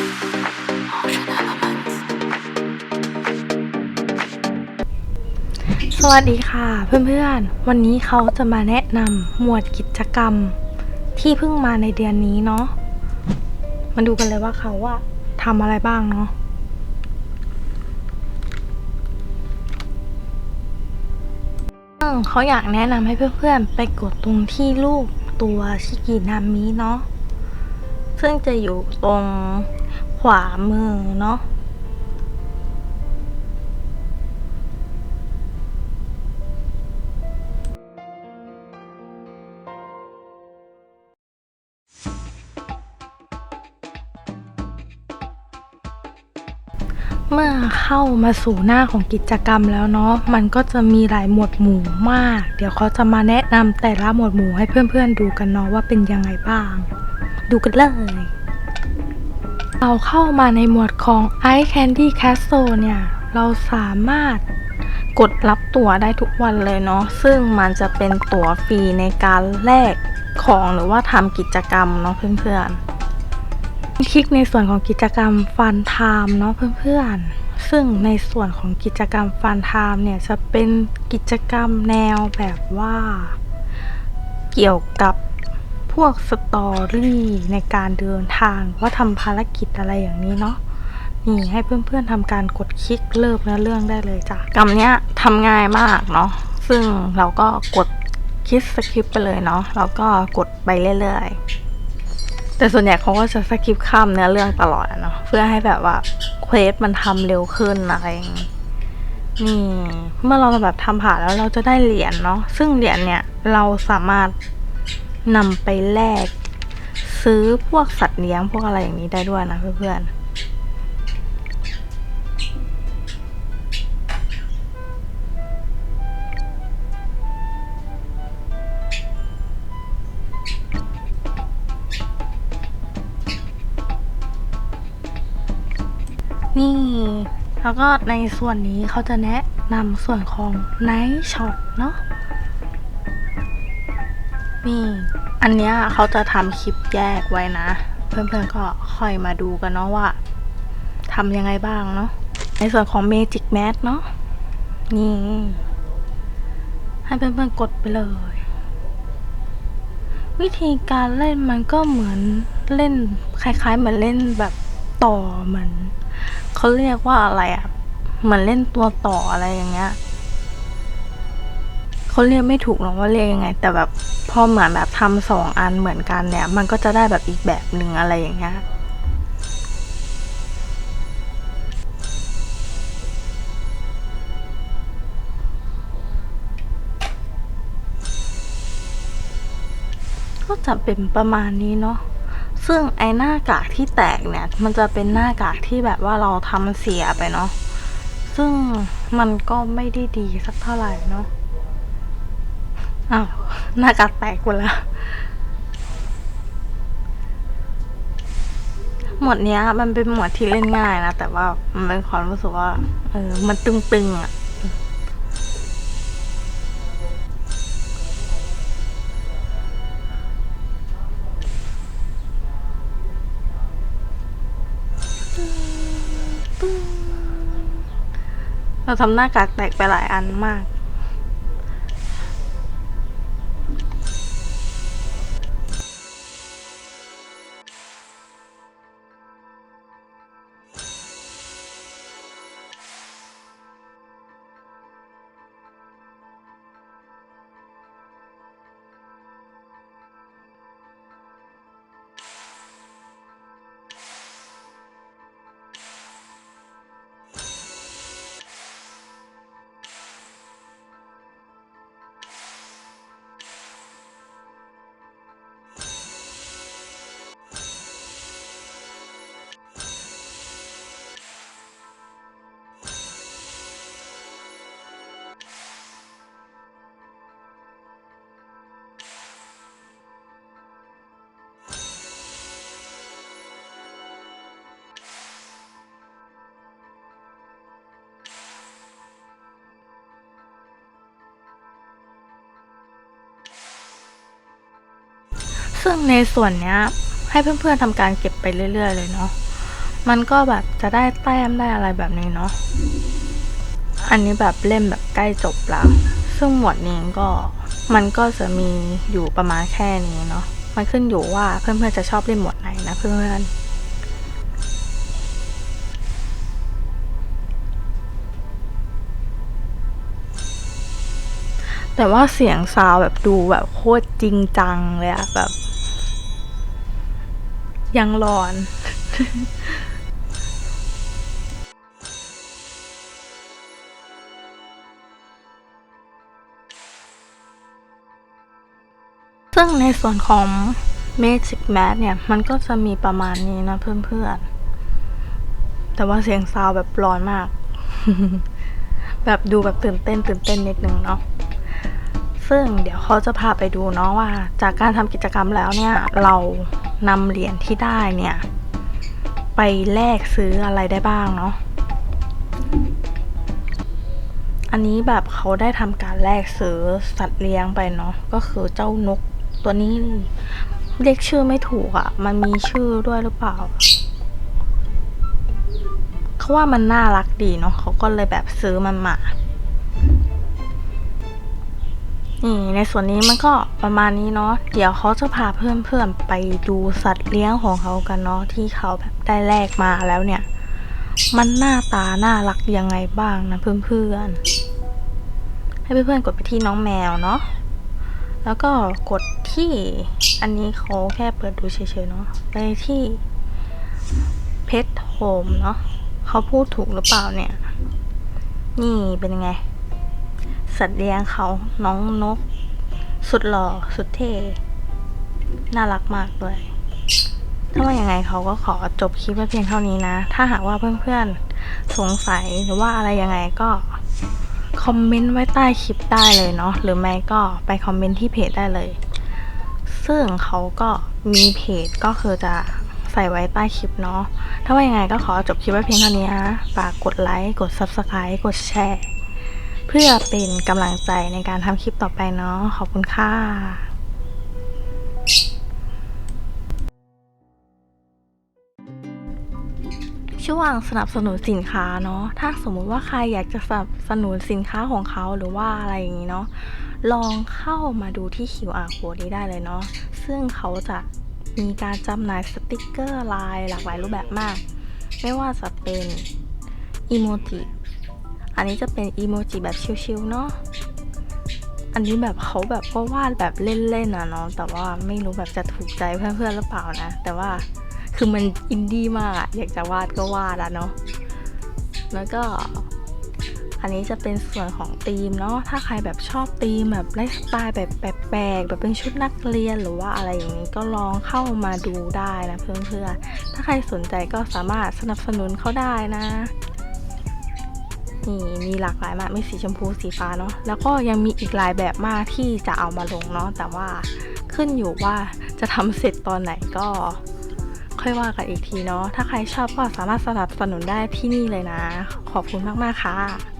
สวัสดีค่ะเพื่อนๆ วันนี้เขาจะมาแนะนำหมวดกิจกรรม ที่เพิ่งมาในเดือนนี้เนาะมาดูกันเลยว่าเขาว่าทำอะไรบ้างเนาะเขาอยากแนะนำให้เพื่อนๆ ไปกดตรงที่รูปตัวชิกินามิเนาะซึ่งจะอยู่ตรง ขวามือเนาะเมื่อเข้ามาสู่หน้าของกิจกรรมแล้วเนาะ มันก็จะมีหลายหมวดหมู่มาก เดี๋ยวเขาจะมาแนะนำแต่ละหมวดหมู่ให้เพื่อนๆดูกันเนาะว่าเป็นยังไงบ้าง ดูกันเลย เราเข้ามาในหมวดของ Ice Candy Castle เนี่ย เราสามารถกดรับตั๋วได้ทุกวันเลยเนาะ ซึ่งมันจะเป็นตั๋วฟรีในการแลกของหรือว่าทำกิจกรรมเนาะเพื่อนๆ คลิกในส่วนของกิจกรรมฟันไทม์เนาะเพื่อนๆ ซึ่งในส่วนของกิจกรรมฟันไทม์เนี่ยจะเป็นกิจกรรมแนวแบบว่า เกี่ยวกับ พวกสตอรี่ในการเดินทางว่าทำภารกิจอะไรอย่างนี้เนาะนี่ให้เพื่อนๆทำการกดคลิกเริ่มเนื้อเรื่องได้เลยจ้ะกรรมเนี้ยทำง่ายมากเนาะซึ่งเราก็กดคลิกสคริปไปเลยเนาะแล้วก็กดไปเรื่อยๆ แต่ส่วนใหญ่เขาก็จะสคริปข้ามเนื้อเรื่องตลอดเนาะเพื่อให้แบบว่าเควสมันทำเร็วขึ้นอะไรอย่างงี้นี่เมื่อเราแบบทำผ่านแล้วเราจะได้เหรียญเนาะซึ่งเหรียญเนี่ยเราสามารถ นำไปแลกซื้อพวกสัตว์เลี้ยงพวกอะไรอย่างนี้ได้ด้วยนะเพื่อนๆนี่แล้วก็ในส่วนนี้เขาจะแนะนำส่วนของ Night Shot เนาะ นี่อันเนี้ยเขาจะทำคลิปแยกไว้นะ เพื่อนๆก็ค่อยมาดูกันเนาะว่าทำยังไงบ้างเนาะในส่วนของ Magic Mask เนาะนี่ ให้เพื่อนๆกดไปเลย วิธีการเล่นมันก็เหมือนเล่นคล้ายๆเหมือนเล่นแบบต่อเหมือนเขาเรียกว่าอะไรอะ่ะเหมือนเล่นตัวต่ออะไรอย่างเงี้ย เขาเรียกไม่ถูกหรอกว่าเรียกยังไง แต่แบบพอเหมือนแบบทำสองอันเหมือนกันเนี่ย มันก็จะได้แบบอีกแบบหนึ่งอะไรอย่างเงี้ยก็จะเป็นประมาณนี้เนาะซึ่งไอ้หน้ากากที่แตกเนี่ย มันจะเป็นหน้ากากที่แบบว่าเราทำเสียไปเนาะซึ่งมันก็ไม่ได้ดีสักเท่าไหร่เนาะ อ้าวหน้ากากแตกหมดแล้ว หมวดเนี้ย มันเป็นหมวดที่เล่นง่ายนะ แต่ว่ามันเป็นความรู้สึกว่า เออ มันตึงๆอะ่ะเราทำหน้ากากแตกไปหลายอันมาก ซึ่งในส่วนเนี้ยให้เพื่อนๆทำการเก็บไปเรื่อย ๆ เลยเนาะ มันก็แบบจะได้แต้มได้อะไรแบบนี้เนาะ อันนี้แบบเล่มแบบใกล้จบแล้ว ซึ่งหมวดนี้ก็มันก็จะมีอยู่ประมาณแค่นี้เนาะ มันขึ้นอยู่ว่าเพื่อนๆจะชอบเล่นหมวดไหนนะเพื่อนๆแต่ว่าเสียงซาวแบบดูแบบโคตรจริงจังเลยอะแบบ ยังหลอน ซึ่งในส่วนของ Magic Mat เนี่ย มันก็จะมีประมาณนี้นะเพื่อนๆ แต่ว่าเสียงซาวแบบร้อนมาก แบบดูแบบตื่นเต้นตื่นเต้นนิดนึงเนาะซึ่งเดี๋ยวเขาจะพาไปดูเนาะว่า จากการทำกิจกรรมแล้วเนี่ย เรา นำเหรียญที่ได้เนี่ย ไปแลกซื้ออะไรได้บ้างเนาะอันนี้แบบเขาได้ทำการแลกซื้อสัตว์เลี้ยงไปเนาะก็คือเจ้านกตัวนี้เรียกชื่อไม่ถูกอะ่ะ มันมีชื่อด้วยหรือเปล่าเขาว่ามันน่ารักดีเนาะเขาก็เลยแบบซื้อมันมา นี่ในส่วนนี้มันก็ประมาณนี้เนาะเดี๋ยวเขาจะพาเพื่อนๆไปดูสัตว์เลี้ยงของเขากันเนาะที่เขาแบบได้แลกมาแล้วเนี่ย มันหน้าตาน่ารักยังไงบ้างนะเพื่อนๆให้เพื่อนๆกดไปที่น้องแมวเนาะแล้วก็กดที่อันนี้เขาแค่เปิดดูเฉยๆเนาะไปที่เพจโฮมเนาะเขาพูดถูกหรือเปล่าเนี่ย นี่เป็นยังไง สัตว์เลี้ยงเขาน้องนก สุดหล่อสุดเท่น่ารักมากเลยถ้าว่ายังไงเขาก็ขอจบคลิปไว้เพียงเท่านี้นะ ถ้าหากว่าเพื่อนๆสงสัยหรือว่าอะไรยังไงก็คอมเมนต์ไว้ใต้คลิปได้เลยเนาะหรือไม่ก็ไปคอมเมนต์ที่เพจได้เลย ซึ่งเขาก็มีเพจก็คือจะใส่ไว้ใต้คลิปเนาะถ้าว่ายังไงก็ขอจบคลิปไว้เพียงเท่านี้นะฝากกดไลค์กด Subscribe กดแชร์ เพื่อเป็นกำลังใจในการทำคลิปต่อไปเนาะขอบคุณค่ะช่วงสนับสนุนสินค้าเนาะ ถ้าสมมุติว่าใครอยากจะสนับสนุนสินค้าของเขาหรือว่าอะไรอย่างนี้เนาะ ลองเข้ามาดูที่ QR code นี้ได้เลยเนาะ ซึ่งเขาจะมีการจำหน่ายสติกเกอร์ลายหลากหลายรูปแบบมาก ไม่ว่าจะเป็นอีโมจิ อันนี้จะเป็นอีโมจิแบบชิลๆเนาะ อันนี้แบบเขาแบบก็วาดแบบเล่นๆอะเนาะ แต่ว่าไม่รู้แบบจะถูกใจเพื่อนๆหรือเปล่านะ แต่ว่าคือมันอินดี้มากอะอยากจะวาดก็วาดอะเนาะ แล้วก็อันนี้จะเป็นส่วนของธีมเนาะ ถ้าใครแบบชอบธีมแบบไลฟ์สไตล์แบบแปลกๆแบบเป็นชุดนักเรียนหรือว่าอะไรอย่างนี้ก็ลองเข้ามาดูได้นะเพื่อนๆ ถ้าใครสนใจก็สามารถสนับสนุนเขาได้นะ นี่มีหลากหลายมากมีสีชมพูสีฟ้าเนาะแล้วก็ยังมีอีกหลายแบบมากที่จะเอามาลงเนาะแต่ว่าขึ้นอยู่ว่าจะทำเสร็จตอนไหนก็ ค่อยว่ากันอีกทีเนาะถ้าใครชอบก็สามารถสนับสนุนได้ที่นี่เลยนะ ขอบคุณมาก ๆ ค่ะ